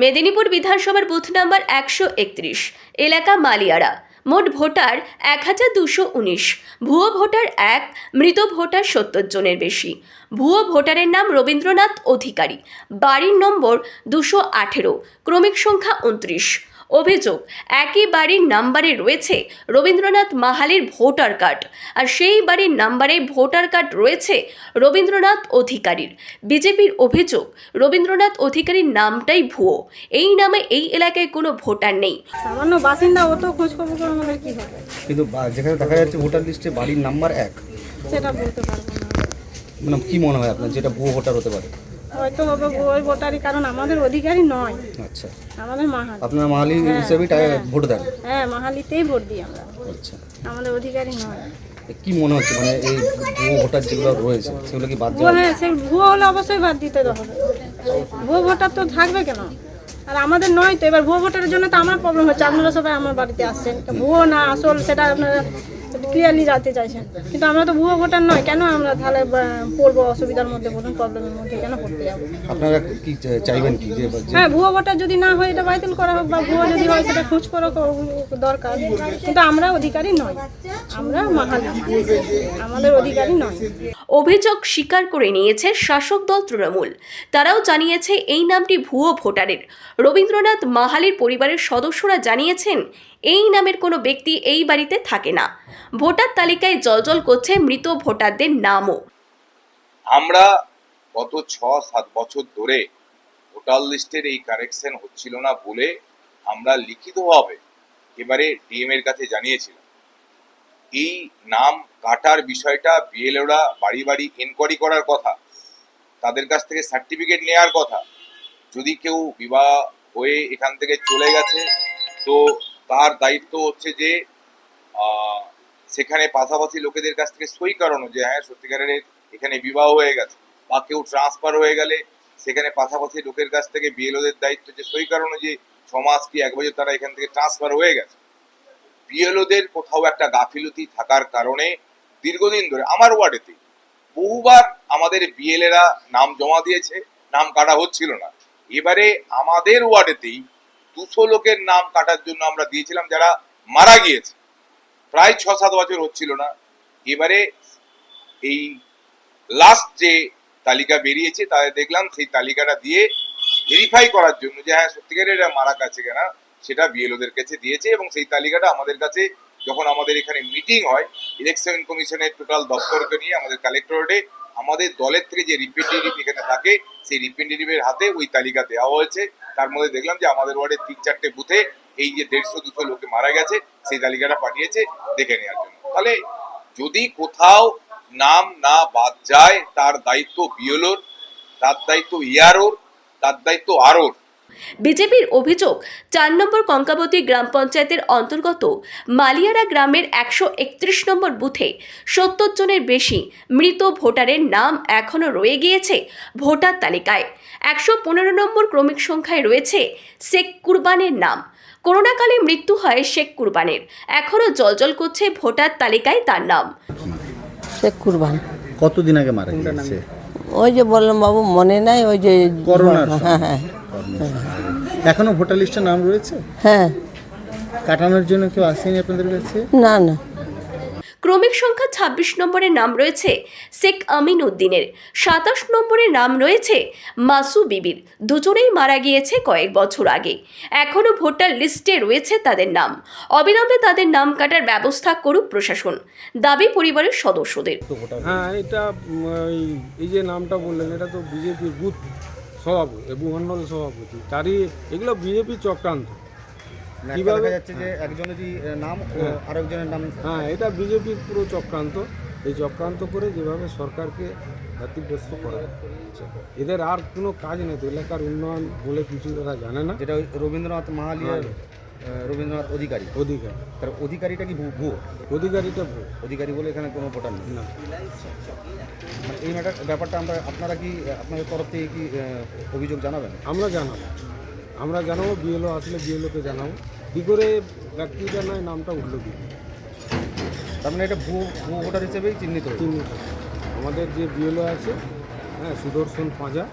মেদিনীপুর বিধানসভার booth number একশো একত্রিশ, এলাকা মালিয়ারা। মোট ভোটার এক হাজার দুশো উনিশ, ভুয়ো ভোটার এক, মৃত ভোটার সত্তর জনের বেশি। ভুয়ো ভোটারের নাম রবীন্দ্রনাথ অধিকারী, বাড়ির নম্বর দুশো আঠেরো, ক্রমিক সংখ্যা উনত্রিশ। অভিযোগ একই বাড়ির নাম্বারে রয়েছে রবীন্দ্রনাথ মাহালির ভোটার কার্ড। আর সেই বাড়ির নাম্বারে ভোটার কার্ড রয়েছে রবীন্দ্রনাথ অধিকারীর। বিজেপির অভিযোগ রবীন্দ্রনাথ অধিকারীর নামটাই ভুয়ো। এই নামে এই এলাকায় কোনো ভোটার নেই। সামান্য বাসিন্দা ও তো খোঁজ খবর করে আমাদের কি হবে? কিন্তু যেখানে দেখা যাচ্ছে ভোটার লিস্টে বাড়ির নাম্বার এক। সেটা বলতে পারব না। মানে কি মনে হয় আপনার যেটা ভুয়ো ভোটার হতে পারে? হয়তো হবে ওই ভোটারই কারণ আমাদের অধিকারী নয়। আচ্ছা। আমাদের মাহাল। আপনার মাহালি হিসেবেই টা- ভোট দেন? হ্যাঁ মাহালিতেই ভোট দিই আমরা। আচ্ছা। আমাদের অধিকারী নয়। কি মনে হচ্ছে? মানে এই ভুয়ো ভোটার যেগুলো রয়েছে সেগুলো কি বাদ দেওয়া হ্যাঁ সে ভুয়ো হলে অবশ্যই বাদ দিতে হবে। ভুয়ো ভোটার তো থাকবে কেন? আর আমাদের নয় তো এবার ভুয়ো ভোটারের জন্য তো আমার প্রবলেম হচ্ছে। আপনারা সবাই আমার বাড়িতে আসছেন। ভুয়ো না আসল সেটা আপনারা ক্লিয়ারলি জানতে চাইছেন। কিন্তু আমরা তো ভুয়ো ভোটার নয় কেন আমরা তাহলে পড়ব অসুবিধার মধ্যে বলুন প্রবলেমের মধ্যে কেন পড়তে যাব? আপনারা কি চাইবেন কি হ্যাঁ ভুয়ো ভোটার যদি না হয় এটা বাতিল করা হোক বা ভুয়ো যদি হয় সেটা খোঁজ করো দরকার। কিন্তু আমরা অধিকারী নয় আমরা মাহালি আমাদের অধিকারী নয় অভিযোগ স্বীকার করে নিয়েছে শাসক দল তৃণমূল। তারাও জানিয়েছে এই নামটি ভুয়ো ভোটারের। রবীন্দ্রনাথ মাহালির পরিবারের সদস্যরা জানিয়েছেন, এই নামের কোনো ব্যক্তি এই বাড়িতে থাকে না। ভোটার তালিকায় জলজল করছে মৃত ভোটারদের নামও। আমরা গত ছ সাত বছর ধরে ভোটার লিস্টের এই কারেকশন হচ্ছিল না বলে আমরা লিখিতভাবে এবারে ডিএম এর কাছে জানিয়েছিলাম। এই নাম কাটার বিষয়টা বিএলওরা বাড়ি বাড়ি এনকোয়ারি করার কথা, তাদের কাছ থেকে সার্টিফিকেট নেওয়ার কথা। যদি কেউ বিবাহ হয়ে এখান থেকে চলে গেছে, তো তার দায়িত্ব হচ্ছে যে সেখানে পাশাপাশি লোকেদের কাছ থেকে সই করানো যে হ্যাঁ সত্যিকারের এখানে বিবাহ হয়ে গেছে বা কেউ ট্রান্সফার হয়ে গেলে, সেখানে পাশাপাশি লোকের কাছ থেকে বিএলওদের দায়িত্ব যে, সই করানো যে, ছ মাস কি এক বছর তারা এখান থেকে ট্রান্সফার হয়ে গেছে। বিএলওদের কোথাও একটা গাফিলতি থাকার কারণে দীর্ঘদিন ধরে আমার ওয়ার্ডেতে বহুবার আমাদের বিএলএরা নাম জমা দিয়েছে, নাম কাটা হচ্ছিল না। এবারে আমাদের ওয়ার্ডেতেই দুশো লোকের নাম কাটার জন্য আমরা দিয়েছিলাম, যারা মারা গিয়েছে। প্রায় ছ সাত বছর হচ্ছিল না। এবারে এই লাস্ট যে তালিকা বেরিয়েছে তাদের দেখলাম সেই তালিকাটা দিয়ে ভেরিফাই করার জন্য যে হ্যাঁ সত্যিকারের এরা মারা গেছে কিনা? সেটা বিএলওদের কাছে দিয়েছে এবং সেই তালিকাটা আমাদের কাছে যখন আমাদের এখানে মিটিং হয় ইলেকশন কমিশনের টোটাল দপ্তরকে নিয়ে আমাদের কালেক্টরেটে আমাদের দলের থেকে যে রিপ্রেজেন্টেটিভ এখানে থাকে, সেই রিপ্রেজেন্টেটিভের হাতে ওই তালিকা দেওয়া হয়েছে। তার মধ্যে দেখলাম যে আমাদের ওয়ার্ডের তিন চারটে বুথে এই যে দেড়শো, দুশো লোকে মারা গেছে, সেই তালিকাটা পাঠিয়েছে দেখে নেওয়ার জন্য। তাহলে যদি কোথাও নাম না বাদ যায়, তার দায়িত্ব বিএলওর তার দায়িত্ব ইয়ারোর তার দায়িত্ব আরোর বিজেপির অভিযোগ চার নম্বর কঙ্কাবতী গ্রাম পঞ্চায়েতের অন্তর্গত মালিয়ারা গ্রামের একশো একত্রিশ নম্বর বুথে সত্তর জনের বেশি মৃত ভোটারের নাম এখনও রয়ে গিয়েছে ভোটার তালিকায়। একশো পনেরো নম্বর ক্রমিক সংখ্যায় রয়েছে শেখ কুরবানের নাম। করোনাকালে মৃত্যু হয় শেখ কুরবানের। এখনও জলজল করছে ভোটার তালিকায় তার নাম। শেখ কুরবান। কতদিন আগে মারা গিয়েছে? ওই যে বললাম বাবু মনে নাই ওই যে হ্যাঁ হ্যাঁ। এখনও ভোটার লিস্টে নাম রয়েছে? হ্যাঁ। কাটানোর জন্য কেউ আসেনি আপনাদের কাছে? না না। ক্রমিক সংখ্যা ছাব্বিশ নম্বরে নাম রয়েছে শেখ আমিন উদ্দিনের। সাতাশ নম্বরে নাম রয়েছে মাসু বিবির। দুজনেই মারা গিয়েছে কয়েক বছর আগে। এখনও ভোটার লিস্টে রয়েছে তাদের নাম। অবিলম্বে তাদের নাম কাটার ব্যবস্থা করুক প্রশাসন। দাবি পরিবারের সদস্যদের। হ্যাঁ এটা এই যে নামটা বললেন এটা তো বিজেপির বুথ। সভাপতি এবং মন্ডল সভাপতি তারই এগুলো বিজেপি চক্রান্ত। কীভাবে? যাচ্ছে যে একজনেরই নাম আরেকজনের নাম হ্যাঁ এটা বিজেপির পুরো চক্রান্ত। এই চক্রান্ত করে যেভাবে সরকারকে ব্যতিগ্রস্ত করা এদের আর কোনো কাজ নেই এলাকার উন্নয়ন বলে কিছু তারা জানে না। যেটা রবীন্দ্রনাথ মাহালিয়ার হ্যাঁ। রবীন্দ্রনাথ অধিকারী। অধিকার। তার অধিকারীটা কি ভু- ভুয়ো? অধিকারীটা ভুল অধিকারী বলে এখানে কোনো ভোটার নেই। না। মানে এই ম্যাটার ব্যাপারটা আমরা আপনারা কি আপনাদের তরফ থেকে কি অভিযোগ জানাবেন? আমরা জানাব। আমরা জানাব বিএলও আসলে বিএলওকে জানাব। কী করে ব্যক্তিটা নয় নামটা উঠল কি? তার মানে এটা ভুয়ো ভুয়ো ভোটার হিসেবেই চিহ্নিত চিহ্নিত। আমাদের যে বিএলও আছে হ্যাঁ সুদর্শন পাঁজা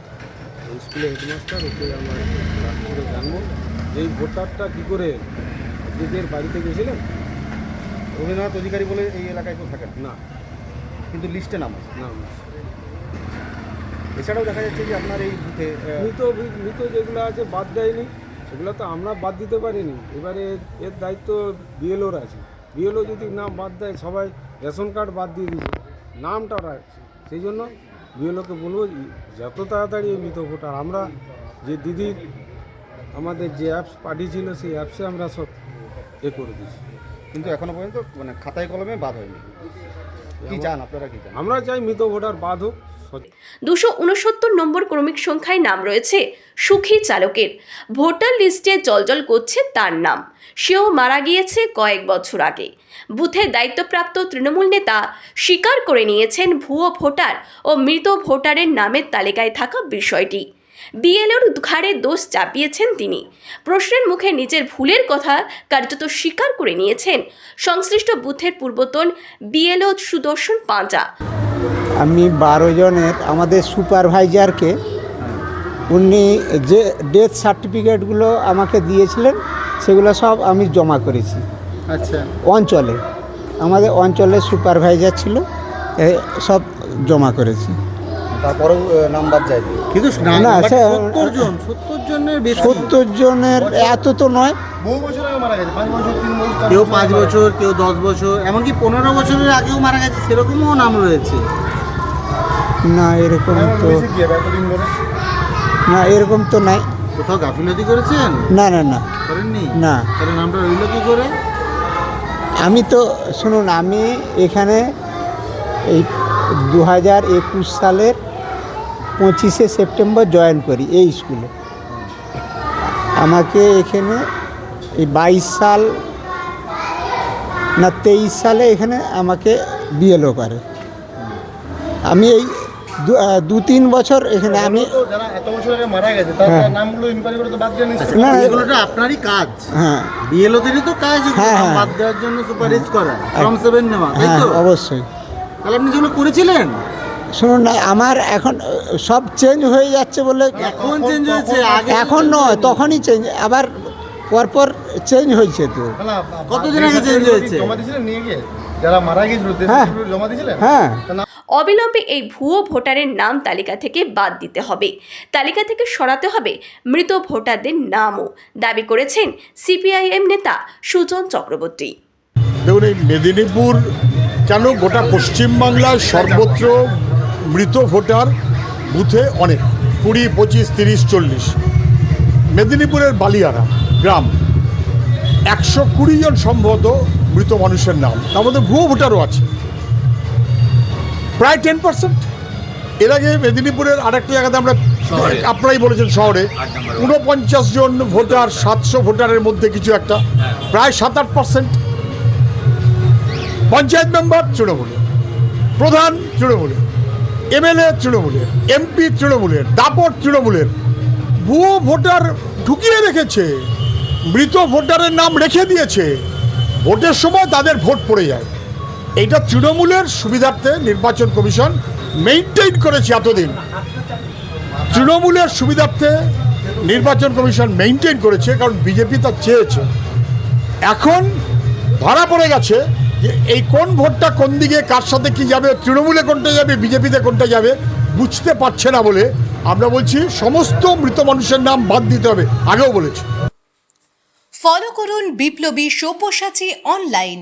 স্কুলের হেডমাস্টার ওকে আমরা জানব। এই ভোটারটা কী করে নিজের বাড়িতে গেছিলেন রবীন্দ্রনাথ অধিকারী বলে এই এলাকায় কেউ থাকেন? না। কিন্তু লিস্টে নাম আছে। না না। এছাড়াও দেখা যাচ্ছে যে আপনার এই বুথে মৃত মৃত যেগুলো আছে বাদ দেয়নি। সেগুলো তো আমরা বাদ দিতে পারিনি। এবারে এর দায়িত্ব বিএলওর আছে। বিএলও যদি নাম বাদ দেয় সবাই রেশন কার্ড বাদ দিয়ে দিয়েছে। নামটা রাখছে সেই জন্য বিএলওকে বলব যত তাড়াতাড়ি এই মৃত ভোটার আমরা যে দিদির আমাদের যে অ্যাপস পাঠিয়েছিল সেই অ্যাপসে আমরা সব এ করে দিচ্ছি কিন্তু এখনও পর্যন্ত মানে খাতায় কলমে বাদ হয়নি। কি চান আপনারা কি চান? আমরা চাই মৃত ভোটার বাদ হোক দুশো উনসত্তর নম্বর ক্রমিক সংখ্যায় নাম রয়েছে সুখী চালকের। ভোটার লিস্টে জলজল করছে তার নাম। সেও মারা গিয়েছে কয়েক বছর আগে। বুথের দায়িত্বপ্রাপ্ত তৃণমূল নেতা স্বীকার করে নিয়েছেন ভুয়ো ভোটার ও মৃত ভোটারের নামের তালিকায় থাকা বিষয়টি। বিএলওর ঘাড়ে দোষ চাপিয়েছেন তিনি। প্রশ্নের মুখে নিজের ভুলের কথা কার্যত স্বীকার করে নিয়েছেন। সংশ্লিষ্ট বুথের পূর্বতন বিএলও সুদর্শন পাঁজা। আমি বারো জনের আমাদের সুপারভাইজারকে উনি যে ডেথ সার্টিফিকেটগুলো আমাকে দিয়েছিলেন সেগুলো সব আমি জমা করেছি। আচ্ছা। অঞ্চলে আমাদের অঞ্চলের সুপারভাইজার ছিল সব জমা করেছি। তারপরেও নাম বাদ যায় কিন্তু না সত্তর জন সত্তর জনের বেশি। সত্তর জনের এত তো নয়। বহু বছর আগে মারা গেছে পাঁচ বছর তিন বছর চার কেউ পাঁচ বছর কেউ দশ বছর এমনকি পনেরো বছরের আগেও মারা গেছে সেরকমও নাম রয়েছে। না এরকম তো না এরকম তো নাই। কোথাও গাফিলতি করেছেন? না না না। করেননি? না। তাহলে নামটা রইল কি করে? আমি তো শুনুন আমি এখানে এই দু হাজার একুশ সালের পঁচিশে সেপ্টেম্বর জয়েন করি এই স্কুলে। আমাকে এখানে এই বাইশ সাল না তেইশ সালে এখানে আমাকে বিএলও করে। আমি এই দু- দু তিন বছর এখানে আমি হ্যাঁ। না আপনারই কাজ। হ্যাঁ। বিএলওদেরই তো কাজ হ্যাঁ, হ্যাঁ। বাদ দেওয়ার জন্য সুপারিশ করা ফর্ম সেভেন নেওয়া তাই হ্যাঁ তো? অবশ্যই। তাহলে আপনি যেগুলো করেছিলেন শুনুন না আমার এখন সব চেঞ্জ হয়ে যাচ্ছে বলে এখন চেঞ্জ হয়েছে? এখন নয় তখনই চেঞ্জ আবার পরপর চেঞ্জ হয়েছে তো। কতদিন আগে change হয়েছে? জমা দিয়েছিলেন নিয়ে গিয়ে? যারা মারা গিয়েছিল হ্যাঁ। জমা দিয়েছিলেন? হ্যাঁ। অবিলম্বে এই ভুয়ো ভোটারের নাম তালিকা থেকে বাদ দিতে হবে। তালিকা থেকে সরাতে হবে মৃত ভোটারদের নামও। দাবি করেছেন সিপিআইএম নেতা সুজন চক্রবর্তী। দেখুন এই মেদিনীপুর কেন গোটা পশ্চিমবাংলায় সর্বত্র মৃত ভোটার বুথে অনেক কুড়ি পঁচিশ তিরিশ চল্লিশ। মেদিনীপুরের বালিয়ারা গ্রাম একশো কুড়ি জন সম্ভবত মৃত মানুষের নাম তার মধ্যে ভুয়ো ভোটারও আছে। প্রায় টেন পার্সেন্ট এর আগে মেদিনীপুরের আরেকটা জায়গাতে আমরা আপনারাই বলেছেন শহরে। ঊনপঞ্চাশ জন ভোটার সাতশো ভোটারের মধ্যে কিছু একটা। প্রায় সাত আট পার্সেন্ট পঞ্চায়েত মেম্বার তৃণমূলের প্রধান তৃণমূলের এমএলএ তৃণমূলের এমপি তৃণমূলের দাপট তৃণমূলের ভুয়ো ভোটার ঢুকিয়ে রেখেছে, মৃত ভোটারের নাম রেখে দিয়েছে, ভোটের সময় তাদের ভোট পড়ে যায়। এইটা তৃণমূলের সুবিধার্থে নির্বাচন কমিশন মেইনটেইন করেছে এতদিন। তৃণমূলের সুবিধার্থে নির্বাচন কমিশন মেইনটেইন করেছে, কারণ বিজেপি তা চেয়েছে। এখন ধরা পড়ে গেছে যে এই কোন ভোটটা কোন দিকে, কার সাথে কি যাবে, তৃণমূলে কোনটা যাবে, বিজেপিতে কোনটা যাবে, বুঝতে পারছে না বলে আমরা বলছি সমস্ত মৃত মানুষের নাম বাদ দিতে হবে, আগেও বলেছি। ফলো করুন বিপ্লবী সব্যসাচী অনলাইন